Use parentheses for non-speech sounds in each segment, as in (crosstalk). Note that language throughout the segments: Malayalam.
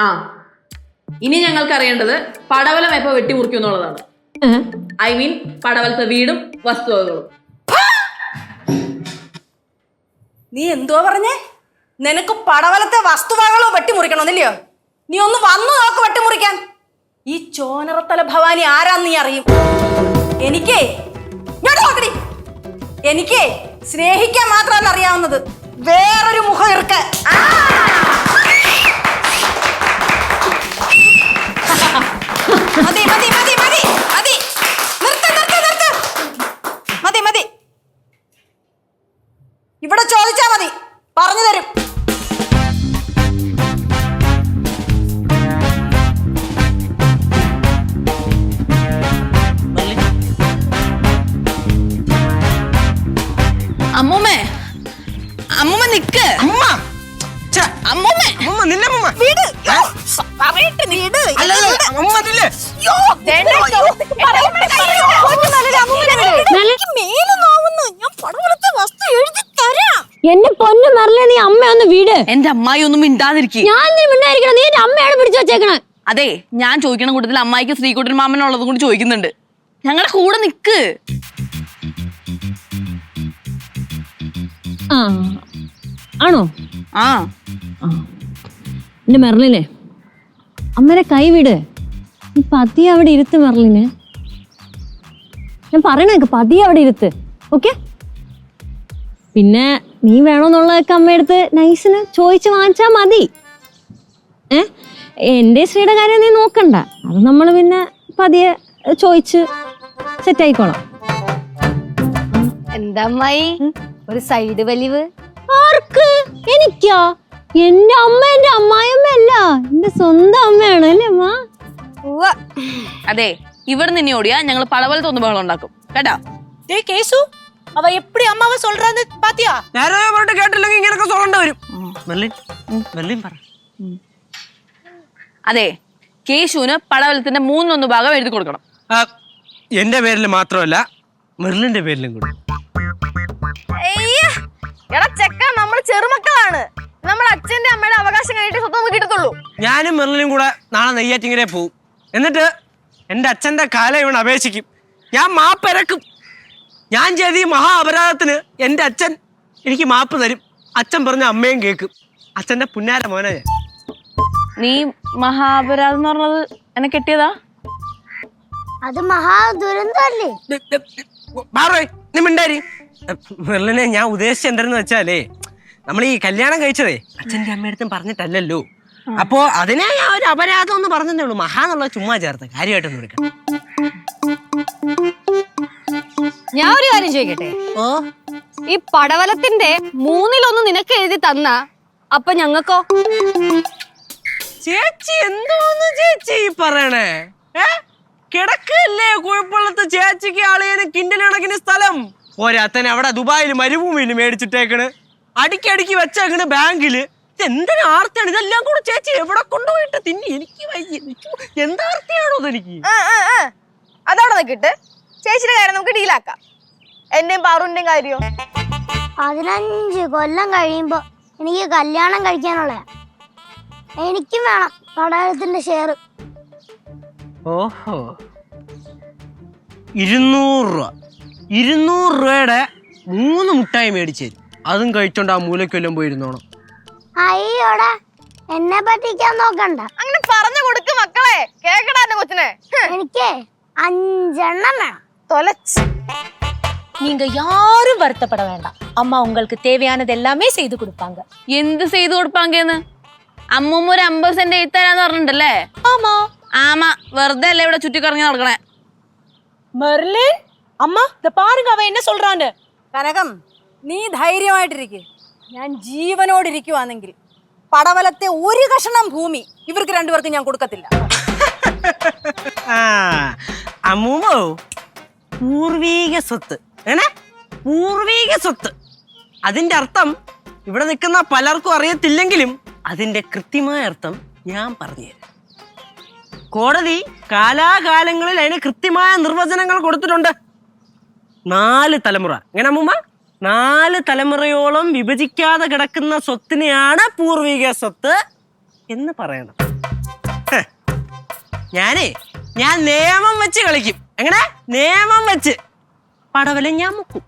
ആ. ഇനി ഞങ്ങൾക്ക് അറിയേണ്ടത് പടവലം എപ്പോ വെട്ടിമുറിക്കും എന്നുള്ളതാണ്. ഐ മീൻ പടവലത്തെ വീടും വസ്തുവകകളും. നീ എന്തുവാ പറഞ്ഞേ? നിനക്ക് പടവലത്തെ വസ്തുവകളോ വെട്ടിമുറിക്കണമെന്നില്ലയോ നീ ഒന്ന് വന്നു നോക്ക് വെട്ടിമുറിക്കാൻ ഈ ചോനറത്തല ഭവാനി ആരാന്ന് നീ അറിയും? എനിക്കേ ഇങ്ങോട്ട് നോക്കടി എനിക്കേ സ്നേഹിക്കാൻ മാത്രമല്ല അറിയാവുന്നത് വേറൊരു മുഖം ഇറുക്ക മതി മതി മതി മതി. മതി. നിർത്ത് നിർത്ത് നിർത്ത്. മതി മതി. ഇവിടെ ചോദിച്ചാ മതി. പറഞ്ഞു തരും. അമ്മൂമ്മേ അമ്മൂമ്മ നിക്ക്. അമ്മ. അമ്മൂമ്മേ. നിന്നെ വീട്. പറയട്ടെ അതില്ലേ എന്റെ പൊന്നു മെറലെ നീ അമ്മ ഒന്ന് വീട്. എന്റെ അമ്മായി ഒന്നും മിണ്ടാതിരിക്കും. ഞാൻ നീ മിണ്ടായിരിക്കണം നീ എന്റെ അമ്മയാണ് പിടിച്ചു വെച്ചേക്കണേ. അതെ ഞാൻ ചോദിക്കണ കൂട്ടത്തിൽ അമ്മായിക്ക് ശ്രീകുട്ടൻ മാമനുള്ളതും കൂടി ചോദിക്കുന്നുണ്ട്. ഞങ്ങളുടെ കൂടെ നിക്ക്. ആണോ? ആ. എന്റെ മെറലിനെ അമ്മരെ കൈവിട് നീ പതിയെ അവിടെ ഇരുത്ത് മെറലിന് ഞാൻ പറയണേക്ക് പതിയെ അവിടെ ഇരുത്ത്. ഓക്കെ? പിന്നെ നീ വേണമെന്നുള്ളതൊക്കെ അമ്മയടുത്ത് നൈസിന് ചോദിച്ച് വാങ്ങിച്ചാ മതി. ഏ? എന്റെ ശ്രീയുടെ കാര്യം നീ നോക്കണ്ട. അത് നമ്മൾ പിന്നെ പതിയെ ചോദിച്ച് സെറ്റ് ആയിക്കോളാം എന്താ അമ്മായി? ഒരു സൈഡ് വലിവ്. ആർക്ക്? എനിക്കാ? എന്റെ അമ്മ എന്റെ അമ്മായിയമ്മ അല്ല എന്റെ സ്വന്തം അമ്മയാണ് അല്ലേ അമ്മ ഉവ്വ. അതെ ഇവിടെ നിന്ന് ഓടിയാ ഞങ്ങൾ പടവലത്ത് ഒന്ന് ബഹളം ഉണ്ടാക്കും കേട്ടാ டேய் கேசு அவ எப்படி அம்மாவை சொல்றான்னு பாத்தியா നേരെ പറഞ്ഞിട്ട് കേട്ടില്ലെങ്കിൽ ഇങ്ങനൊക്കെ സോളണ്ട വരും മെർലിൻ മെർലിൻ പറ അതെ കേശുവിന് പടവലത്തിന്റെ മൂന്നൊന്ന് ഭാഗം എഴുതി കൊടുക്കണം ആ, എന്റെ പേരിൽ മാത്രമല്ല മെർലിന്റെ പേരിലും കൂടി അയ്യ. എടാ ചെക്ക നമ്മൾ ചെറുമക്കളാണ് നമ്മുടെ അച്ഛന്റെ അമ്മയുടെ അവകാശം കഴിഞ്ഞിട്ട് സ്വന്തം നമുക്ക് കിട്ടത്തുള്ളൂ. ഞാനും മെർലിനും കൂടെ നാളെ നെയ്യാറ്റിങ്ങനെ പോവും. എന്നിട്ട് എന്റെ അച്ഛന്റെ കാല ഇവൻ അപേക്ഷിക്കും. ഞാൻ മാപ്പിരക്കും ഞാൻ ചെയ്ത ഈ മഹാ അപരാധത്തിന് എന്റെ അച്ഛൻ എനിക്ക് മാപ്പ് തരും. അച്ഛൻ പറഞ്ഞ അമ്മയും കേൾക്കും. അച്ഛന്റെ പുന്നാര മോനെ. ഞാൻ നീ മഹാപരാധം എന്ന് പറഞ്ഞത് എന്നെ കെട്ടിയതാ? അത് മഹാ ദുരന്തല്ലേ ബാറോയ്, നീ മിണ്ടാരി. മെർലിനെ ഞാൻ ഉദ്ദേശിച്ച എന്താണെന്ന് വെച്ചാലേ നമ്മൾ ഈ കല്യാണം കഴിച്ചതേ അച്ഛന്റെ അമ്മയടുത്തും പറഞ്ഞിട്ടല്ലല്ലോ. അപ്പോ അതിനെ ഞാൻ ഒരു അപരാധം എന്ന് പറഞ്ഞതേ ഉള്ളൂ. മഹാ എന്നുള്ള ചുമ്മാ ചേർത്ത്. കാര്യമായിട്ടൊന്നും എടുക്കാം. ഞാൻ ഒരു കാര്യം ചോദിക്കട്ടെ? ഓ? ഈ പടവലത്തിന്റെ മൂന്നിലൊന്ന് നിനക്ക് എഴുതി തന്ന അപ്പൊ ഞങ്ങക്കോ? ചേച്ചി എന്തോന്ന് ചേച്ചി ഈ പറയണേ? ഏ? കിടക്കല്ലേ കുഴപ്പമുള്ളത് ചേച്ചിക്ക് ആളിയന് കിൻഡൽ കണക്കിന് സ്ഥലം? പോരാത്തനെ അവിടെ ദുബായിൽ മരുഭൂമിയിൽ മേടിച്ചിട്ടേക്കണ്. അടിക്കടിക്ക് വെച്ചേക്കണ് ബാങ്കിൽ. എന്തിനാ ആർത്തിയാണ്? ഇതെല്ലാം കൂടെ ചേച്ചി എവിടെ കൊണ്ടുപോയിട്ട് തിന്നി? എനിക്ക് വയ്യ. എനിക്ക് എന്താ ആർത്തിയാണോ അതെനിക്ക്? അതവിടെ നിൽക്കിട്ട് ചേച്ചിയുടെ കാര്യം നമുക്ക് ഡീലാക്കാം എന്റെയും പാറുന്റെയും കാര്യോ? പതിനഞ്ച് കൊല്ലം കഴിയുമ്പോ എനിക്ക് കല്യാണം കഴിക്കാനുള്ള എനിക്കും വേണം പടയത്തിന്റെ ഷെയർ ഓഹോ. ഇരുന്നൂറ് രൂപ. ഇരുന്നൂറ് രൂപയുടെ മൂന്ന് മുട്ടായി മേടിച്ചു തരും. അതും കഴിച്ചോണ്ട് ആ മൂലക്കൊല്ലം പോയിരുന്നോണം അയ്യോടാ എന്നെ പറ്റിക്കാൻ നോക്കണ്ട അങ്ങനെ പറഞ്ഞു കൊടുക്ക് മക്കളെ കേക്കടാ എന്റെ കൊച്ചിനെ ഹ്, എനിക്ക് അഞ്ചെണ്ണം വേണം തൊലച്ച് நீங்க யாரும் வருத்தப்பட வேண்டாம் அம்மா உங்களுக்கு தேவையானது எல்லாமே செய்து கொடுப்பாங்க എന്ത് ചെയ്തു കൊടുപ്പാങ്കേന്ന് അമ്മൂമ്മ ഒരു അമ്പത് സെന്റ് എഴുത്തരാന്ന് പറഞ്ഞിട്ടുണ്ടല്ലേ ஆமா ആമ വെറുതെ അല്ലേ ഇവിടെ ചുറ്റിക്കറങ്ങി നടക്കണേ மெர்லின் அம்மா இத பாருங்க அவன் என்ன சொல்றான்னு കനകം നീ ധൈര്യമായിട്ടിരിക്കെ. ഞാൻ ജീവനോടിരിക്കുവാണെങ്കിൽ പടവലത്തെ ഒരു കഷണം ഭൂമി ഇവർക്ക് രണ്ടുപേർക്കും ഞാൻ കൊടുക്കത്തില്ല. (laughs) പൂർവീക സ്വത്ത് ഏണേ? പൂർവീക സ്വത്ത്. അതിന്റെ അർത്ഥം ഇവിടെ നിൽക്കുന്ന പലർക്കും അറിയത്തില്ലെങ്കിലും അതിന്റെ കൃത്യമായ അർത്ഥം ഞാൻ പറഞ്ഞുതരാം കോടതി കാലാകാലങ്ങളിൽ അതിന് കൃത്യമായ നിർവചനങ്ങൾ കൊടുത്തിട്ടുണ്ട്. നാല് തലമുറ. എങ്ങനെ അമ്മൂമ്മ? നാല് തലമുറയോളം വിഭജിക്കാതെ കിടക്കുന്ന സ്വത്തിനെയാണ് പൂർവിക സ്വത്ത് എന്ന് പറയണം. ഞാനേ ഞാൻ നിയമം വെച്ച് കളിക്കും. എങ്ങനെ? നിയമം വെച്ച്. പടവല ഞാൻ മുക്കും.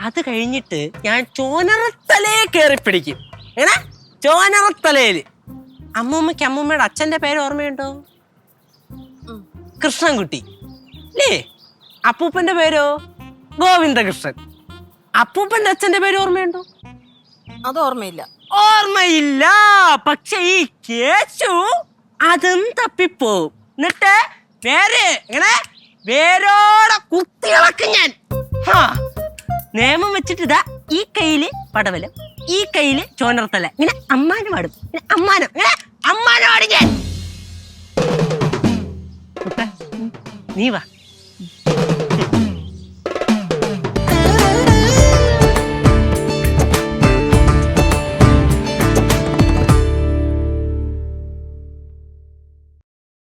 അത് കഴിഞ്ഞിട്ട് ഞാൻ ചോനറത്തലയെ കയറി പിടിക്കും. എങ്ങനെ? ചോനറത്തലയിൽ അമ്മൂമ്മയ്ക്ക് അമ്മൂമ്മയുടെ അച്ഛന്റെ പേര് ഓർമ്മയുണ്ടോ? കൃഷ്ണൻകുട്ടി. അല്ലേ അപ്പൂപ്പന്റെ പേരോ? ഗോവിന്ദകൃഷ്ണൻ. അപ്പൂപ്പന്റെ അച്ഛന്റെ പേര് ഓർമ്മയുണ്ടോ? അത് ഓർമ്മയില്ല. ഓർമ്മയില്ല. പക്ഷെ ഈ കേശു അതും തപ്പിപ്പോവും. എന്നിട്ട് പേര് ഇങ്ങനെ വേരോടെ കുത്തിളക്കും ഞാൻ. നിയമം വെച്ചിട്ട് ഇതാ ഈ കയ്യിൽ പടവലം ഈ കയ്യിൽ ചോനർത്തല ഇങ്ങനെ അമ്മാനം പാടും ഇങ്ങനെ അമ്മാനം ഇങ്ങനെ അമ്മാനം പാടും ഞാൻ. നീ വാ.